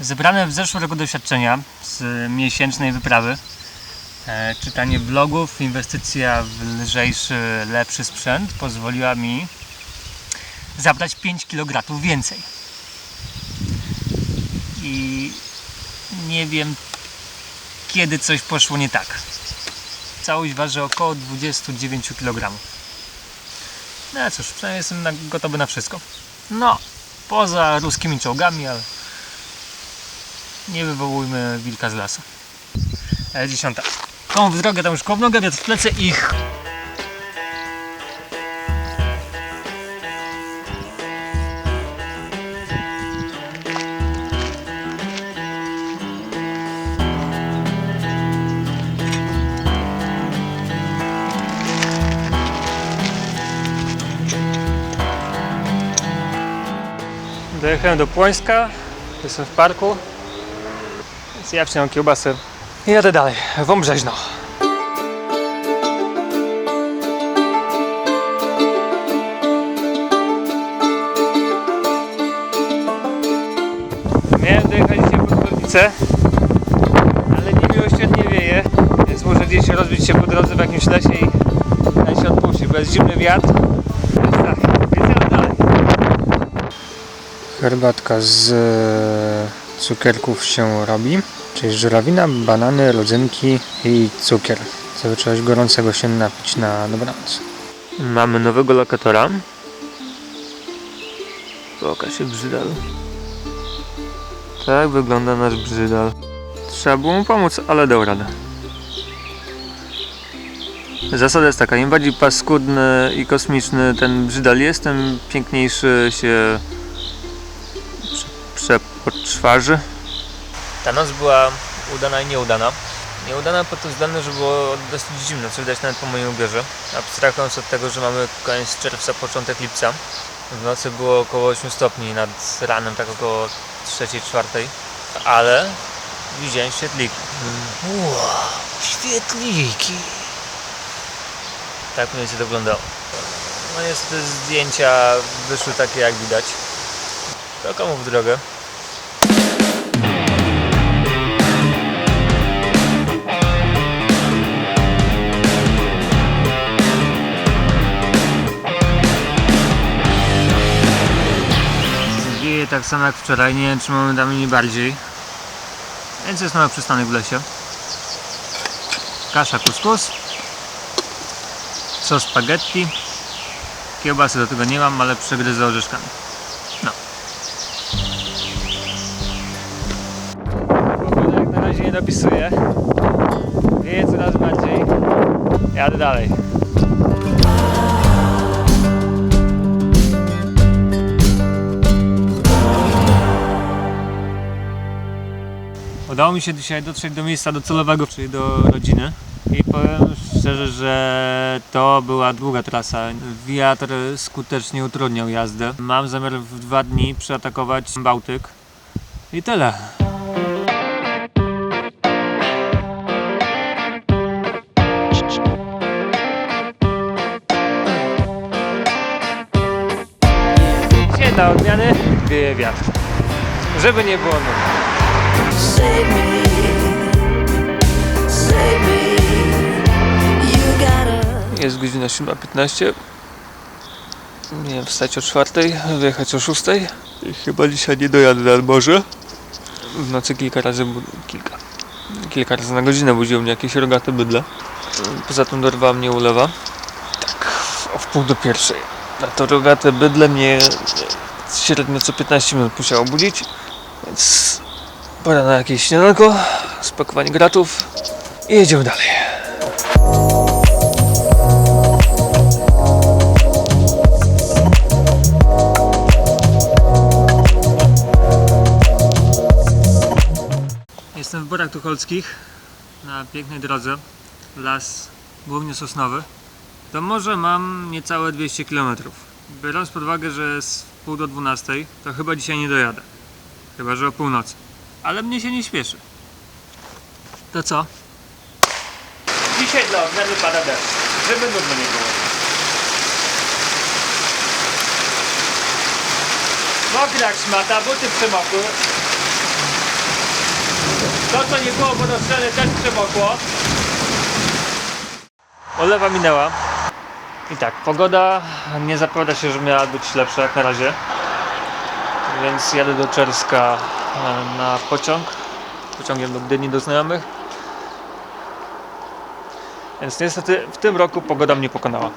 Zebrane w zeszłym roku doświadczenia z miesięcznej wyprawy, e, czytanie blogów, inwestycja w lżejszy, lepszy sprzęt pozwoliła mi zabrać 5 kg więcej. I nie wiem, kiedy coś poszło nie tak. Całość waży około 29 kg. No cóż, przynajmniej jestem gotowy na wszystko. No, poza ruskimi czołgami, ale nie wywołujmy wilka z lasu. E, dziesiąta. Tą w drogę, tam już koło nogę, wiatr w plecy i... ch- Dojechałem do Płońska, jestem w parku. Zjawcie nam kiełbasę jadę dalej, w Ombrzeźno. Miałem dojechać dzisiaj pod Gorlicę, ale niemiłosiernie wieje, więc muszę gdzieś rozbić się po drodze w jakimś lesie i się odpuścić, bo jest zimny wiatr. Więc tak, dalej. Herbatka z e, cukierków się robi, czyli żurawina, banany, rodzynki i cukier. Żeby czegoś gorącego się napić na dobranoc. Mamy nowego lokatora. Pokaż się brzydal. Tak wygląda nasz brzydal. Trzeba było mu pomóc, ale dał radę. Zasada jest taka, im bardziej paskudny i kosmiczny ten brzydal jest, tym piękniejszy się prze- przepoczwarzy. Ta noc była udana i nieudana. Nieudana pod tym względem, że było dosyć zimno, co widać nawet po moim ubierze. Abstrahując od tego, że mamy koniec czerwca, początek lipca. W nocy było około 8 stopni, nad ranem tak około 3-4. Ale widziałem świetliki. Wow, świetliki! Tak mniej więcej to wyglądało. No niestety zdjęcia wyszły takie jak widać. To komu w drogę? Tak samo jak wczoraj, nie wiem czy mamy tam mniej bardziej. Więc jest mały przystanek w lesie. Kasza kuskus. Sos spaghetti. Kiełbasy do tego nie mam, ale przegryzę orzeszkami. No. Pogoda jak na razie nie dopisuje. Wieje coraz bardziej. Jadę dalej. Udało mi się dzisiaj dotrzeć do miejsca docelowego, czyli do rodziny. I powiem szczerze, że to była długa trasa. Wiatr skutecznie utrudniał jazdę. Mam zamiar w dwa dni przeatakować Bałtyk. I tyle. Dzisiaj odmiany wieje wiatr. Żeby nie było nudy. Jest godzina 7.15. Miałem wstać o 4, wyjechać o 6. I chyba dzisiaj nie dojadę nad morze. W nocy kilka razy, kilka, kilka razy na godzinę budziło mnie jakieś rogate bydle. Poza tym dorwała mnie ulewa. Tak, o wpół do pierwszej. A to rogate bydle mnie średnio co 15 minut musiało budzić. Więc pora na jakieś śniadanko, spakowanie gratów i jedziemy dalej. Jestem w Borach Tucholskich na pięknej drodze. Las głównie sosnowy. Do morza mam niecałe 200 km. Biorąc pod uwagę, że jest pół do 12, to chyba dzisiaj nie dojadę. Chyba, że o północy. Ale mnie się nie śpieszy. To co? Dzisiaj dla odmiany pada deszcz, żeby nudno nie było. Mokry jak szmata, buty przemokły. To co nie było wodostrzele też przemokło. Olewa minęła. I tak, pogoda nie zapowiada się, że miała być lepsza jak na razie. Więc jadę do Czerska na pociąg. Pociągiem do Gdyni do znajomych. Więc niestety w tym roku pogoda mnie pokonała.